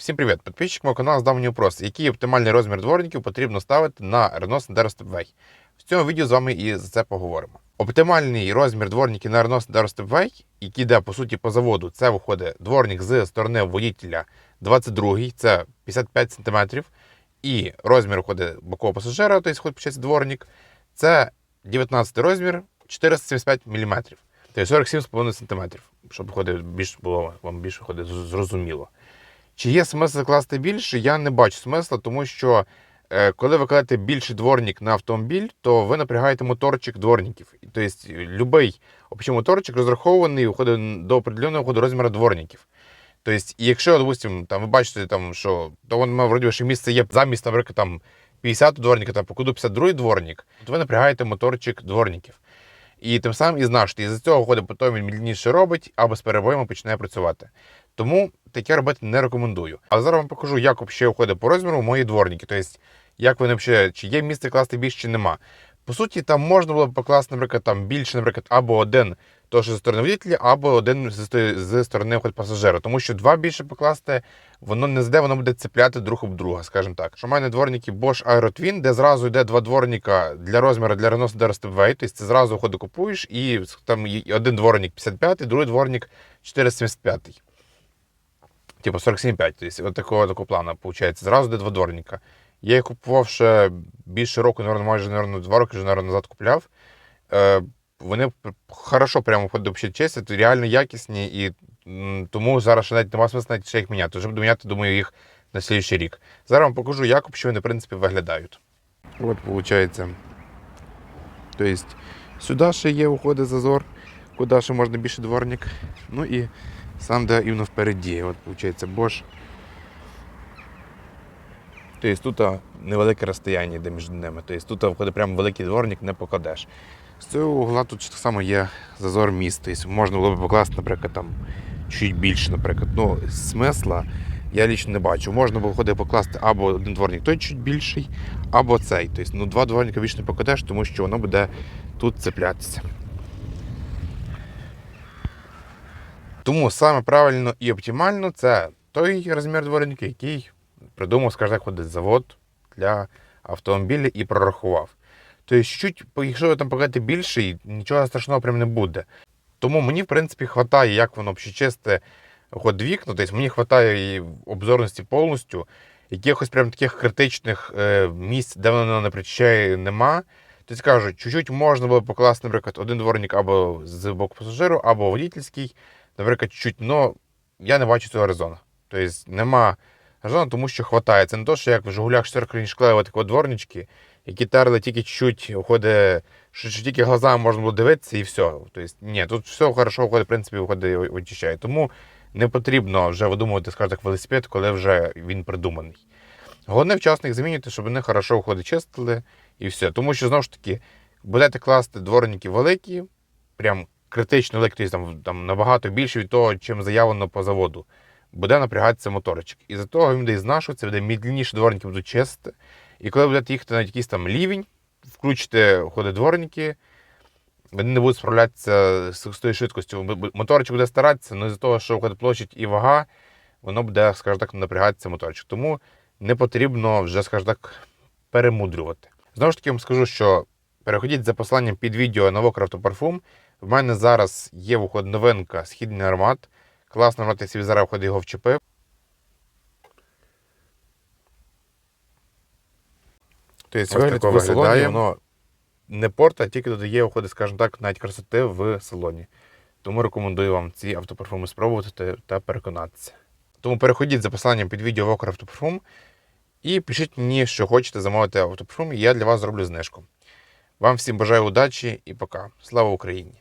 Всім привіт! Підписчик мого каналу задав мені вопрос, який оптимальний розмір дворників потрібно ставити на Renault Sandero Stepway. В цьому відео з вами і за це поговоримо. Оптимальний розмір дворників на Renault Sandero Stepway, який йде по суті по заводу, це виходить дворник з сторони водителя 22, це 55 см, і розмір виходить бокового пасажира, тобто почається дворник, це 19 розмір 475 мм, тобто 47,5 см, щоб виходить більш було вам більше виходить зрозуміло. Чи є смисл класти більше? Я не бачу смисла, тому що е, коли ви кладете більший дворник на автомобіль, то ви напрягаєте моторчик дворників. Тобто будь-який общий моторчик розрахований виходить до определеного виходу розміру дворників. Тобто, якщо, допустим, там ви бачите, там, що то воно вроді що місце є замість, наприклад, там 50 дворника, там покладу 52 дворник, то ви напрягаєте моторчик дворників. І тим самим і знашите. І за цього ходу потім він мільніше робить або з перебоями починає працювати. Тому таке робити не рекомендую. Але зараз вам покажу, як взагалі виходить по розміру мої дворники. Тобто, як вони взагалі, чи є місце класти більше, чи нема. По суті, там можна було б покласти, наприклад, там більше, наприклад, або один то, що зі сторони водителя, або один зі сторони пасажира. Тому що два більше покласти, воно не зде, воно буде цепляти друг об друга, скажімо так. Що в мене дворники Bosch Aero Twin, де зразу йде два дворника для розміру для Renault Stepway, тобто ти зразу виходить, купуєш, і там один дворник 55, другий дворник 475. Типу 47,5. Тобто, от такого, такого плану виходить. Зразу де два дворника. Я їх купував ще більше року, наверное, майже наверное, два роки вже наверное, назад купляв. Вони хорошо прямо входить чистять, реально якісні, і тому зараз ще навіть немає смисла ще їх міняти. Вже буду міняти, думаю, їх на слідчий рік. Зараз вам покажу, як вони, в принципі, виглядають. От, виходить. Тобто, сюди ще є, уходить зазор, куди ще можна більше дворник. Ну і сам де іменно впереді. От, виходить, Bosch. Тобто тут невелике розстояння йде між ними. Тобто тут а, входить прямо великий дворник, не покладеш. З цього угла тут так само є зазор міст. Тобто можна було б покласти, наприклад, там чуть більше, наприклад. Ну, смисла я лічно не бачу. Можна було ходити покласти або один дворник той чуть більший, або цей. Тобто, ну, два дворника більше не покладеш, тому що воно буде тут цеплятися. Тому саме правильно і оптимально це той розмір дворника, який придумав, скажімо так, ходить завод для автомобіля і прорахував. Тобто, чуть, якщо ви там покажете більший, нічого страшного прям не буде. Тому мені, в принципі, вистачає, як воно чисте ход вікна, тобто мені вистачає і обзорності повністю. Якихось прям таких критичних е, місць, де воно не причає, нема. Тобто кажу, чуть-чуть можна було покласти, наприклад, один дворник або з боку пасажиру, або водительський, наприклад, чуть, але я не бачу цього резону. Тобто нема резону, тому що вистачає. Це не то, що як в Жигулях 4 країн шклева такі дворнички, які терли тільки чуть-чуть, виходить, що, що тільки глазами можна було дивитися і все. Тобто, ні, тут все хорошо виходить, в принципі, виходить, очищає. Тому не потрібно вже видумувати, скажімо велосипед, коли вже він придуманий. Головне вчасно їх замінювати, щоб вони хорошо виходить, чистили і все. Тому що знову ж таки будете класти дворники великі, прям критично великі, тобто там, там набагато більше від того, чим заявлено по заводу. Буде напрягатися моторчик. І за того він буде знашуватися, буде медленніше дворники будуть чистити. І коли будете їхати на якийсь там рівень, включите ходи дворники, вони не будуть справлятися з, тою швидкістю. Моторчик буде старатися, але з-за того, що виходить площадь і вага, воно буде, скажімо так, напрягатися моторчик. Тому не потрібно вже, скажімо так, перемудрювати. Знову ж таки, вам скажу, що переходіть за посиланням під відео на Вокер Автопарфум. В мене зараз є виходить новинка східний аромат. Класно аромат, я собі зараз виходить його вчепив. Тобто вигляд в салоні, виглядає. воно не порта, а тільки додає, виходить, скажімо так, навіть красоти в салоні. Тому рекомендую вам ці автопарфуми спробувати та, та переконатися. Тому переходіть за посиланням під відео в Окр Автопарфум і пишіть мені, що хочете замовити автопарфум, і я для вас зроблю знижку. Вам всім бажаю удачі і пока. Слава Україні!